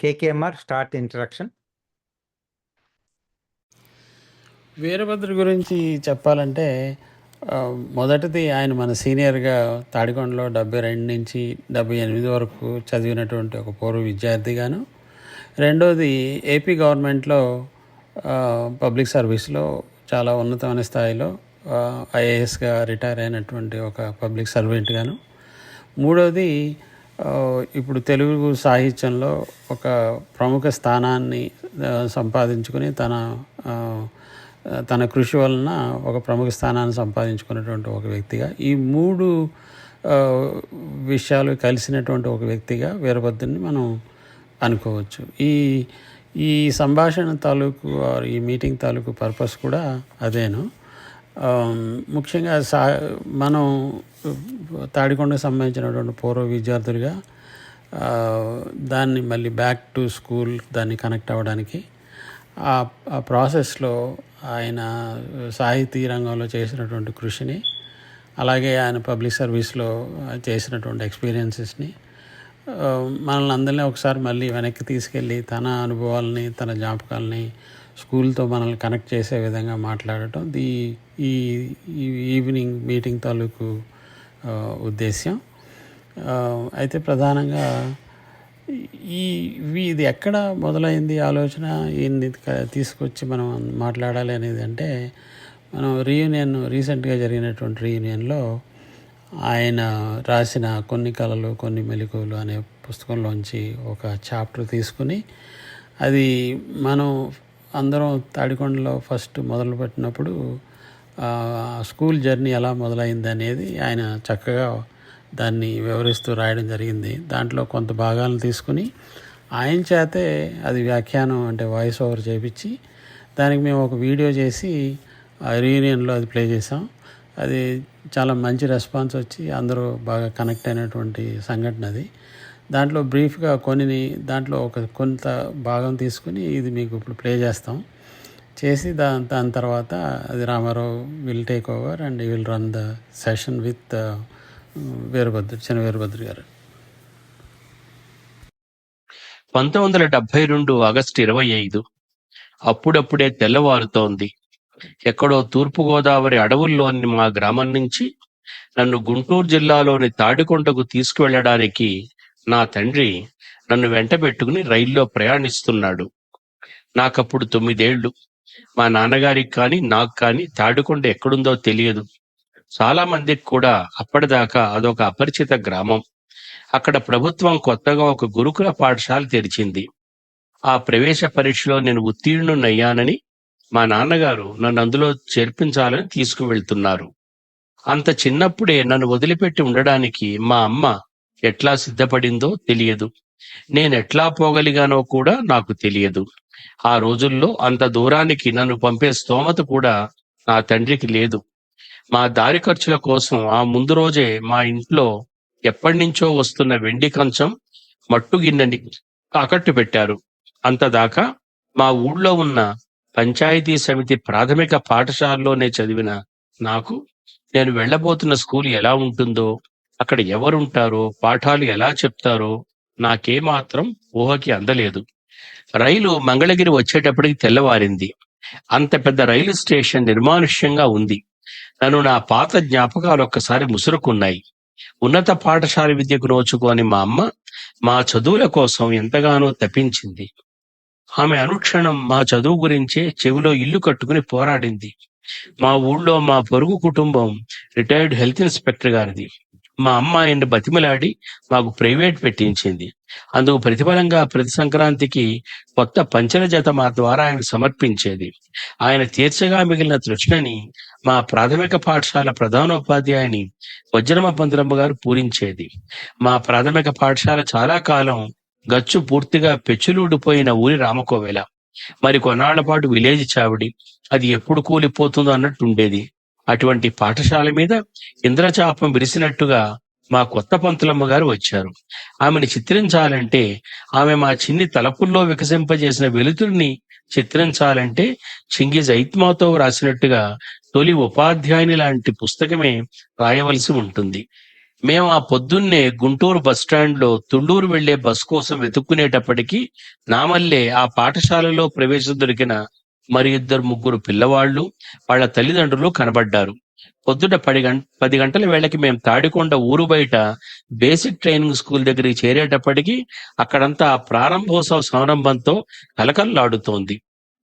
కేకేఎంఆర్ start introduction Veerabhadra గురించి చెప్పాలంటే మొదటిది ఆయన మన సీనియర్గా తాడికొండలో డెబ్బై రెండు నుంచి డెబ్బై ఎనిమిది వరకు చదివినటువంటి ఒక పూర్వ విద్యార్థిగాను. రెండోది ఏపీ గవర్నమెంట్లో పబ్లిక్ సర్వీస్లో చాలా ఉన్నతమైన స్థాయిలో ఐఏఎస్గా రిటైర్ అయినటువంటి ఒక పబ్లిక్ సర్వెంట్గాను. మూడోది ఇప్పుడు తెలుగు సాహిత్యంలో ఒక ప్రముఖ స్థానాన్ని సంపాదించుకుని తన తన కృషి వలన ఒక ప్రముఖ స్థానాన్ని సంపాదించుకున్నటువంటి ఒక వ్యక్తిగా ఈ మూడు విషయాలు కలిసినటువంటి ఒక వ్యక్తిగా వీరభద్రుని మనం అనుకోవచ్చు. ఈ ఈ సంభాషణ తాలూకు ఈ మీటింగ్ తాలూకు పర్పస్ కూడా అదేను. ముఖ్యంగా సా మనం తాడికొండకు సంబంధించినటువంటి పూర్వ విద్యార్థులుగా దాన్ని మళ్ళీ బ్యాక్ టు స్కూల్ దాన్ని కనెక్ట్ అవ్వడానికి ఆ ప్రాసెస్లో ఆయన సాహితీ రంగంలో చేసినటువంటి కృషిని అలాగే ఆయన పబ్లిక్ సర్వీస్లో చేసినటువంటి ఎక్స్పీరియన్సెస్ని మనల్ని అందరినీ ఒకసారి మళ్ళీ వెనక్కి తీసుకెళ్ళి తన అనుభవాలని తన జ్ఞాపకాలని స్కూల్తో మనల్ని కనెక్ట్ చేసే విధంగా మాట్లాడటం ది ఈ ఈ ఈవినింగ్ మీటింగ్ తాలూకు ఉద్దేశ్యం. అయితే ప్రధానంగా ఈ ఇది ఎక్కడ మొదలైంది ఆలోచన? ఈయన్ని తీసుకొచ్చి మనం మాట్లాడాలి అనేది అంటే మనం రీయూనియన్ రీసెంట్గా జరిగినటువంటి రీయూనియన్లో ఆయన రాసిన కొన్ని కళలు కొన్ని మెలకువలు అనే పుస్తకంలోంచి ఒక చాప్టర్ తీసుకుని అది మనం అందరం తాడికొండలో ఫస్ట్ మొదలుపెట్టినప్పుడు స్కూల్ జర్నీ ఎలా మొదలైంది అనేది ఆయన చక్కగా దాన్ని వివరిస్తూ రాయడం జరిగింది. దాంట్లో కొంత భాగాలను తీసుకుని ఆయన చేతే అది వ్యాఖ్యానం అంటే వాయిస్ ఓవర్ చేపించి దానికి మేము ఒక వీడియో చేసి ఆ రీయూనియన్లో అది ప్లే చేసాం అది చాలా మంచి రెస్పాన్స్ వచ్చి అందరూ బాగా కనెక్ట్ అయినటువంటి సంఘటన అది. దాంట్లో బ్రీఫ్గా కొన్ని దాంట్లో ఒక కొంత భాగం తీసుకుని ఇది మీకు ఇప్పుడు ప్లే చేస్తాం. చేసి దాని దాని తర్వాత అది Ramarao will take over and will run the session with Veerabhadra చిన్న వీరభద్ర గారు. పంతొమ్మిది వందల డెబ్బై రెండు ఆగస్టు ఇరవై ఐదు అప్పుడప్పుడే తెల్లవారుతోంది. ఎక్కడో తూర్పుగోదావరి అడవుల్లోని మా గ్రామం నుంచి నన్ను గుంటూరు జిల్లాలోని తాడికొండకు తీసుకువెళ్ళడానికి నా తండ్రి నన్ను వెంట పెట్టుకుని రైల్లో ప్రయాణిస్తున్నాడు. నాకప్పుడు తొమ్మిదేళ్ళు. మా నాన్నగారికి కానీ నాకు కానీ తాడుకొండ ఎక్కడుందో తెలియదు. చాలా మందికి కూడా అప్పటిదాకా అదొక అపరిచిత గ్రామం. అక్కడ ప్రభుత్వం కొత్తగా ఒక గురుకుల పాఠశాల తెరిచింది. ఆ ప్రవేశ పరీక్షలో నేను ఉత్తీర్ణునయ్యానని మా నాన్నగారు నన్ను అందులో చేర్పించాలని తీసుకువెళ్తున్నారు. అంత చిన్నప్పుడే నన్ను వదిలిపెట్టి ఉండడానికి మా అమ్మ ఎట్లా సిద్ధపడిందో తెలియదు. నేను ఎట్లా పోగలిగానో కూడా నాకు తెలియదు. ఆ రోజుల్లో అంత దూరానికి నన్ను పంపే స్తోమత కూడా నా తండ్రికి లేదు. మా దారి ఖర్చుల కోసం ఆ ముందు రోజే మా ఇంట్లో ఎప్పటి నుంచో వస్తున్న వెండి కంచం మట్టు గిన్నెని తాకట్టు పెట్టారు. అంతదాకా మా ఊళ్ళో ఉన్న పంచాయతీ సమితి ప్రాథమిక పాఠశాలలోనే చదివిన నాకు నేను వెళ్ళబోతున్న స్కూల్ ఎలా ఉంటుందో అక్కడ ఎవరుంటారో పాఠాలు ఎలా చెప్తారో నాకేమాత్రం ఊహకి అందలేదు. రైలు మంగళగిరి వచ్చేటప్పటికి తెల్లవారింది. అంత పెద్ద రైలు స్టేషన్ నిర్మానుష్యంగా ఉంది. నన్ను నా పాత జ్ఞాపకాలు ఒక్కసారి ముసురుకున్నాయి. ఉన్నత పాఠశాల విద్యకు నోచుకోని మా అమ్మ మా చదువుల కోసం ఎంతగానో తప్పించింది. ఆమె అనుక్షణం మా చదువు గురించే చెవిలో ఇల్లు కట్టుకుని పోరాడింది. మా ఊళ్ళో మా పొరుగు కుటుంబం రిటైర్డ్ హెల్త్ ఇన్స్పెక్టర్ గారిది. మా అమ్మ ఆయన బతిమలాడి మాకు ప్రైవేట్ పెట్టించింది. అందుకు ప్రతిఫలంగా ప్రతి సంక్రాంతికి కొత్త పంచన జత మా ద్వారా ఆయన సమర్పించేది. ఆయన తీర్చగా మిగిలిన తృష్ణని మా ప్రాథమిక పాఠశాల ప్రధానోపాధ్యాయుని వజ్రమ పంతులమ్మ గారు పూరించేది. మా ప్రాథమిక పాఠశాల చాలా కాలం గచ్చు పూర్తిగా పెచ్చులూడిపోయిన ఊరి రామకోవెల. మరి కొన్నాళ్ళ పాటు విలేజ్ చావిడి. అది ఎప్పుడు కూలిపోతుందో అన్నట్టు ఉండేది అటువంటి పాఠశాల మీద ఇంద్రచాపం విరిసినట్టుగా మా కొత్త పంతులమ్మ గారు వచ్చారు. ఆమెను చిత్రించాలంటే ఆమె మా చిన్ని తలపుల్లో వికసింపజేసిన వెలుతురిని చిత్రించాలంటే చింగిజ్ ఐత్మాతో రాసినట్టుగా తొలి ఉపాధ్యాయుని లాంటి పుస్తకమే రాయవలసి ఉంటుంది. మేము ఆ పొద్దున్నే గుంటూరు బస్ స్టాండ్లో తుండూరు వెళ్ళే బస్ కోసం వెతుక్కునేటప్పటికీ నామల్లే ఆ పాఠశాలలో ప్రవేశం దొరికిన మరి ఇద్దరు ముగ్గురు పిల్లవాళ్ళు వాళ్ళ తల్లిదండ్రులు కనబడ్డారు. పొద్దుట పది గంట పది గంటల వేళకి మేము తాడికొండ ఊరు బయట బేసిక్ ట్రైనింగ్ స్కూల్ దగ్గరికి చేరేటప్పటికి అక్కడంతా ప్రారంభోత్సవ సంరంభంతో కలకల్లాడుతోంది.